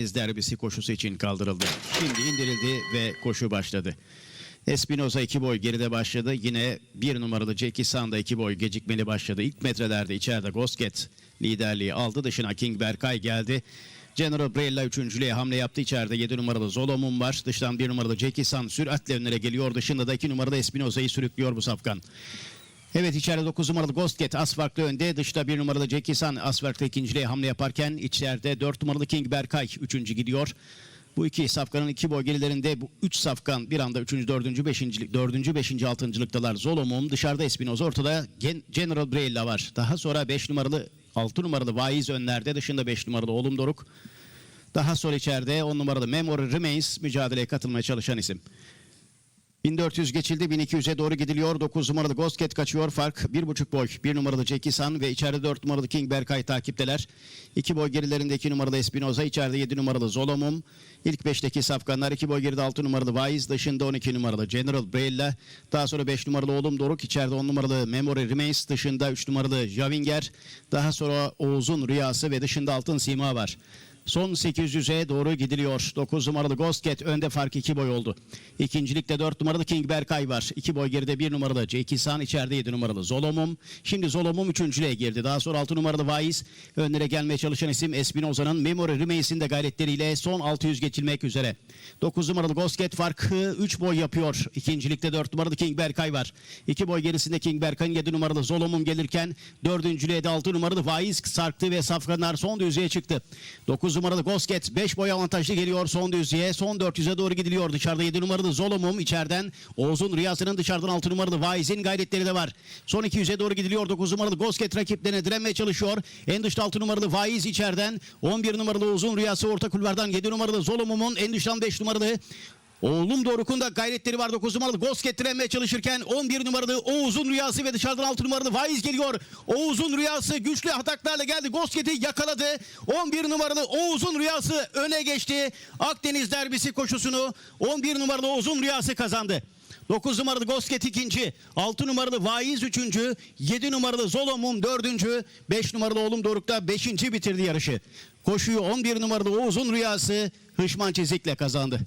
derbisi koşusu için kaldırıldı. Şimdi indirildi ve koşu başladı. Espinoza iki boy geride başladı. Yine bir numaralı Jackie Sanda iki boy gecikmeli başladı. İlk metrelerde içeride Gosket liderliği aldı. Dışına King Berkay geldi. General Brella üçüncülüğe hamle yaptı. İçeride 7 numaralı Zolom'un var. Dıştan 1 numaralı Jackie San süratle önlere geliyor. Dışında da 2 numaralı Espinoza'yı sürüklüyor bu safkan. Evet içeride 9 numaralı Ghostget Asfark'ta önde. Dışta 1 numaralı Jackie San Asfark'ta ikinciliğe hamle yaparken içeride 4 numaralı King Berkay üçüncü gidiyor. Bu iki safkanın iki boy gerilerinde bu üç safkan bir anda üçüncü, dördüncü, beşinci, dördüncü, beşinci, altıncılıktalar. Zolomum dışarıda Espinoza ortada Gen- General Brella var. Daha sonra beş numaralı, altı numaralı Vaiz önlerde dışında beş numaralı Oğlum Doruk. Daha sonra içeride 10 numaralı Memory Remains mücadeleye katılmaya çalışan isim. 1400 geçildi 1200'e doğru gidiliyor. 9 numaralı Ghostcat kaçıyor. Fark 1,5 boy. 1 numaralı Jackie San ve içeride 4 numaralı King Berkay takipteler. 2 boy gerilerinde 2 numaralı Espinoza. içeride 7 numaralı Zolomum. İlk 5'teki safkanlar 2 boy geride 6 numaralı Vaiz. Dışında 12 numaralı General Brella. Daha sonra 5 numaralı Oğlum Doruk. içeride 10 numaralı Memory Remains. Dışında 3 numaralı Javinger. Daha sonra Oğuz'un Rüyası ve dışında Altın Sima var. Son 800'e doğru gidiliyor. 9 numaralı Ghostcat önde fark 2 boy oldu. İkincilikte 4 numaralı King Berkay var. 2 boy geride 1 numaralı Jackie San içeride 7 numaralı Zolomum. Şimdi Zolomum üçüncülüğe girdi. Daha sonra 6 numaralı Vaiz. Önlere gelmeye çalışan isim Espinoza'nın Memory Remain's'in de gayretleriyle son 600 geçilmek üzere. 9 numaralı Ghostcat farkı 3 boy yapıyor. İkincilikte 4 numaralı King Berkay var. 2 boy gerisinde King Berkay'ın 7 numaralı Zolomum gelirken dördüncülüğe de 6 numaralı Vaiz sarktı ve safkanlar son düzlüğe çıktı. 9 numaralı Gosket 5 boy avantajlı geliyor son düzlüğe. Son 400'e doğru gidiliyor. Dışarıda 7 numaralı Zolomum içeriden Oğuz'un Rüyası'nın dışarıdan 6 numaralı Vaiz'in gayretleri de var. Son 200'e doğru gidiliyor. 9 numaralı Gosket rakiplerine direnmeye çalışıyor. En dışta 6 numaralı Vaiz içeriden 11 numaralı Oğuz'un Rüyası orta kulvardan 7 numaralı Zolomum'un en dıştan 5 numaralı Oğlum Doruk'un da gayretleri var. 9 numaralı Gosket direnmeye çalışırken 11 numaralı Oğuz'un rüyası ve dışarıdan 6 numaralı Vaiz geliyor. Oğuz'un rüyası güçlü ataklarla geldi. Gosket'i yakaladı. 11 numaralı Oğuz'un rüyası öne geçti. Akdeniz derbisi koşusunu 11 numaralı Oğuz'un rüyası kazandı. 9 numaralı Gosket ikinci, 6 numaralı Vaiz üçüncü, 7 numaralı Zolomum dördüncü, 5 numaralı Oğlum Doruk'ta beşinci bitirdi yarışı. Koşuyu 11 numaralı Oğuz'un rüyası Hışman Çizik'le kazandı.